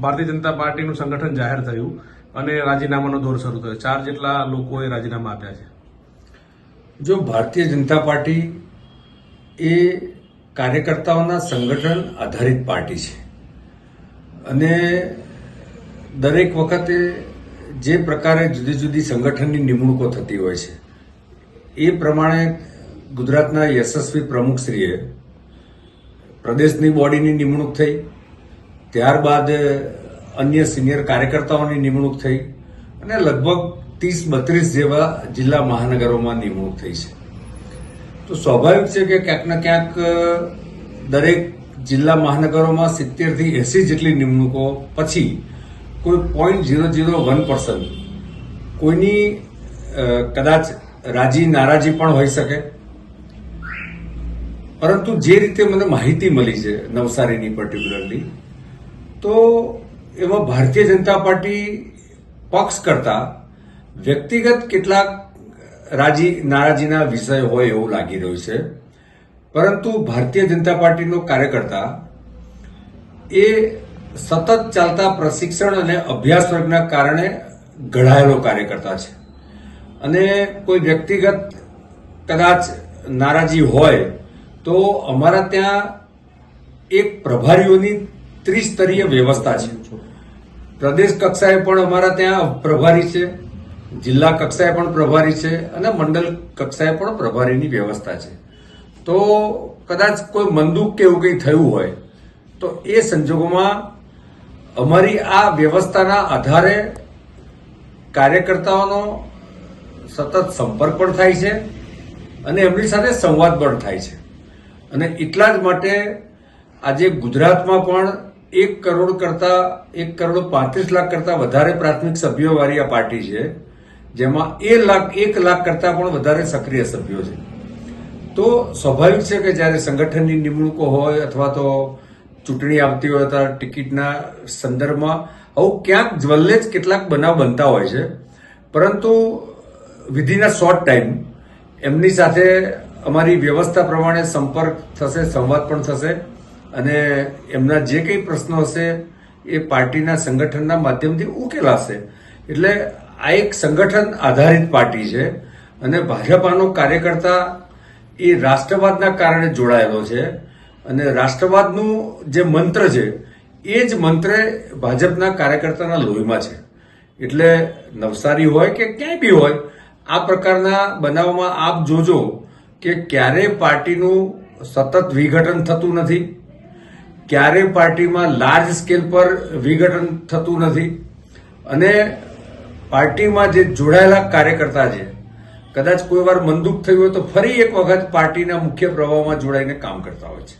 ભારતીય જનતા પાર્ટીનું સંગઠન જાહેર થયું અને રાજીનામાનો દોર શરૂ થયો. ચાર જેટલા લોકોએ રાજીનામા આપ્યા છે. જો ભારતીય જનતા પાર્ટી એ કાર્યકર્તાઓના સંગઠન આધારિત પાર્ટી છે અને દરેક વખતે જે પ્રકારે જુદી જુદી સંગઠનની નિમણૂકો થતી હોય છે, એ પ્રમાણે ગુજરાતના યશસ્વી પ્રમુખશ્રીએ પ્રદેશની બોડીની નિમણૂક થઈ ત્યારબાદ અન્ય સિનિયર કાર્યકર્તાઓની નિમણૂક થઈ અને લગભગ ત્રીસ બત્રીસ જેવા જિલ્લા મહાનગરોમાં નિમણૂક થઈ છે. તો સ્વાભાવિક છે કે ક્યાંક ને ક્યાંક દરેક જિલ્લા મહાનગરોમાં સિત્તેરથી એંસી જેટલી નિમણૂકો પછી કોઈ point zero zero one percent કોઈની કદાચ રાજી નારાજી પણ હોઈ શકે. પરંતુ જે રીતે મને માહિતી મળી છે નવસારીની પર્ટિક્યુલરલી તો એમાં ભારતીય જનતા પાર્ટી પક્ષ કરતા વ્યક્તિગત કેટલાક રાજી, નારાજીના વિષય હોય એવું લાગી રહ્યું છે. પરંતુ ભારતીય જનતા પાર્ટીનો કાર્યકર્તા એ સતત ચાલતા પ્રશિક્ષણ અને અભ્યાસ વર્ગના કારણે ઘડાયેલો કાર્યકર્તા છે. અને કોઈ વ્યક્તિગત કદાચ નારાજી હોય તો અમારા ત્યાં એક પ્રભારીઓની ત્રિસ્તરીય વ્યવસ્થા છે. પ્રદેશ કક્ષાએ પણ અમારા ત્યાં પ્રભારી છે, જિલ્લા કક્ષાએ પણ પ્રભારી છે અને મંડળ કક્ષાએ પણ પ્રભારીની વ્યવસ્થા છે. તો કદાચ કોઈ મંદુક કે એવું કંઈ થયું હોય, તો એ સંજોગોમાં અમારી આ વ્યવસ્થાના આધારે કાર્યકર્તાઓનો સતત સંપર્ક પણ થાય છે અને એમની સાથે સંવાદ પણ થાય છે. અને એટલા જ માટે આજે ગુજરાતમાં પણ એક કરોડ કરતા, એક કરોડ પાંત્રીસ લાખ કરતા વધારે પ્રાથમિક સભ્યો વાળી આ પાર્ટી છે, જેમાં એ લાખ, એક લાખ કરતા પણ વધારે સક્રિય સભ્યો છે. તો સ્વાભાવિક છે કે જ્યારે સંગઠનની નિમણૂકો હોય અથવા તો ચૂંટણી આવતી હોય તો ટિકિટના સંદર્ભમાં આવું ક્યાંક જ્વલ્લે જ કેટલાક બનાવ બનતા હોય છે. પરંતુ વિધિના શોર્ટ ટાઈમ એમની સાથે અમારી વ્યવસ્થા પ્રમાણે સંપર્ક થશે, સંવાદ પણ થશે. અને એમના જે કંઈ પ્રશ્નો હશે, એ પાર્ટીના સંગઠનના માધ્યમથી ઉકેલાશે. એટલે આ એક સંગઠન આધારિત પાર્ટી છે અને ભાજપાનો કાર્યકર્તા એ રાષ્ટ્રવાદના કારણે જોડાયેલો છે. અને રાષ્ટ્રવાદનું જે મંત્ર છે, એ જ મંત્ર ભાજપના કાર્યકર્તાના લોહીમાં છે. એટલે નવસારી હોય કે ક્યાંય બી હોય, આ પ્રકારના બનાવમાં આપ જોજો કે ક્યારે પાર્ટીનું સતત વિઘટન થતું નથી. ક્યારે પાર્ટીમાં લાર્જ સ્કેલ પર વિઘટન થતું નથી. અને પાર્ટીમાં જે જોડાયેલા કાર્યકર્તા છે, કદાચ કોઈ વાર મંદુક થયું હોય તો ફરી એક વખત પાર્ટીના મુખ્ય પ્રવાહમાં જોડાઈને કામ કરતા હોય છે.